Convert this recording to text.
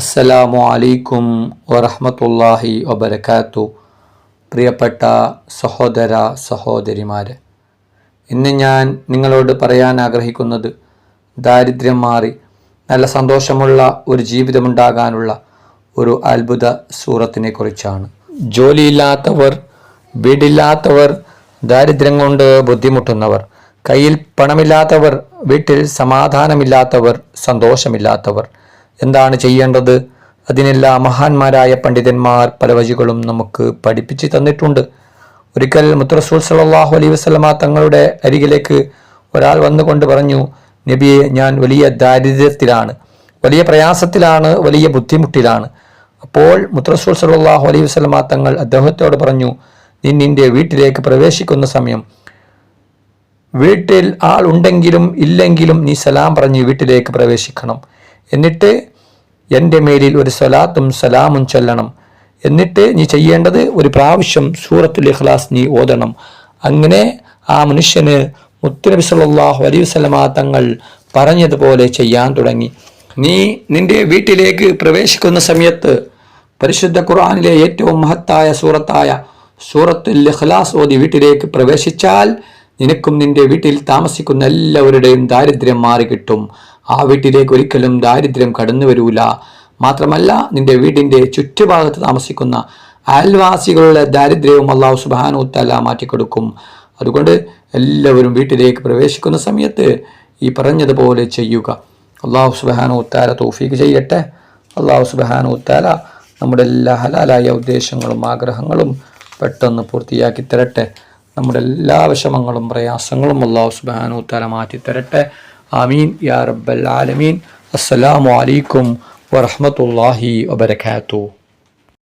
അസ്സലാമു അലൈക്കും വറഹമത്തല്ലാഹി വബർക്കാത്തു പ്രിയപ്പെട്ട സഹോദര സഹോദരിമാരെ ഇന്ന് ഞാൻ നിങ്ങളോട് പറയാൻ ആഗ്രഹിക്കുന്നത് ദാരിദ്ര്യം മാറി നല്ല സന്തോഷമുള്ള ഒരു ജീവിതമുണ്ടാകാനുള്ള ഒരു അത്ഭുത സൂറത്തിനെ കുറിച്ചാണ്. ജോലിയില്ലാത്തവർ വീടില്ലാത്തവർ ദാരിദ്ര്യം കൊണ്ട് ബുദ്ധിമുട്ടുന്നവർ കയ്യിൽ പണമില്ലാത്തവർ വീട്ടിൽ സമാധാനമില്ലാത്തവർ സന്തോഷമില്ലാത്തവർ എന്താണ് ചെയ്യേണ്ടത്? അതിനെല്ലാം മഹാന്മാരായ പണ്ഡിതന്മാർ പല വഴികളും നമുക്ക് പഠിപ്പിച്ചു തന്നിട്ടുണ്ട്. ഒരിക്കൽ മുത്തറസൂൽ സലാഹു അലൈ വസ്ലമ തങ്ങളുടെ അരികിലേക്ക് ഒരാൾ വന്നുകൊണ്ട് പറഞ്ഞു നബിയെ ഞാൻ വലിയ ദാരിദ്ര്യത്തിലാണ് വലിയ പ്രയാസത്തിലാണ് വലിയ ബുദ്ധിമുട്ടിലാണ്. അപ്പോൾ മുത്തറസൂൽ സലാഹു അലൈ വസ്ലമ തങ്ങൾ അദ്ദേഹത്തോട് പറഞ്ഞു നീ നിന്റെ വീട്ടിലേക്ക് പ്രവേശിക്കുന്ന സമയം വീട്ടിൽ ആൾ ഉണ്ടെങ്കിലും ഇല്ലെങ്കിലും നീ സലാം പറഞ്ഞ് വീട്ടിലേക്ക് പ്രവേശിക്കണം. എന്നിട്ട് എന്റെ മേലിൽ ഒരു സലാത്തും സലാമും ചൊല്ലണം. എന്നിട്ട് നീ ചെയ്യേണ്ടത് ഒരു പ്രാവശ്യം സൂറത്തുൽ ഇഖ്ലാസ് നീ ഓതണം. അങ്ങനെ ആ മനുഷ്യന് മുത്തുനബി സല്ലാഹു അലൈഹി വസല്ലമ തങ്ങൾ പറഞ്ഞതുപോലെ ചെയ്യാൻ തുടങ്ങി. നീ നിന്റെ വീട്ടിലേക്ക് പ്രവേശിക്കുന്ന സമയത്ത് പരിശുദ്ധ ഖുർആനിലെ ഏറ്റവും മഹത്തായ സൂറത്തായ സൂറത്തുൽ ഇഖ്ലാസ് ഓതി വീട്ടിലേക്ക് പ്രവേശിച്ചാൽ നിനക്കും നിന്റെ വീട്ടിൽ താമസിക്കുന്ന എല്ലാവരുടെയും ദാരിദ്ര്യം മാറിക്കിട്ടും. ആ വീട്ടിലേക്ക് ഒരിക്കലും ദാരിദ്ര്യം കടന്നു വരൂല. മാത്രമല്ല നിന്റെ വീടിന്റെ ചുറ്റുഭാഗത്ത് താമസിക്കുന്ന അയൽവാസികളുടെ ദാരിദ്ര്യവും അള്ളാഹു സുബാനുത്തല തല മാറ്റിക്കൊടുക്കും. അതുകൊണ്ട് എല്ലാവരും വീട്ടിലേക്ക് പ്രവേശിക്കുന്ന സമയത്ത് ഈ പറഞ്ഞതുപോലെ ചെയ്യുക. അള്ളാഹു സുബാനു താല തോഫീക്ക് ചെയ്യട്ടെ. അള്ളാഹു സുബാനു താല നമ്മുടെ എല്ലാ ഹലാലായ ഉദ്ദേശങ്ങളും ആഗ്രഹങ്ങളും പെട്ടെന്ന് പൂർത്തിയാക്കി തരട്ടെ. നമ്മുടെ എല്ലാ വിഷമങ്ങളും പ്രയാസങ്ങളും അള്ളാഹു സുബാനു താല മാറ്റി തരട്ടെ ആമീൻ. യാ റബ്ബൽ ആലമീൻ. അസ്സലാമു അലൈക്കും വറഹ്മത്തുള്ളാഹി വബറകാതുഹു.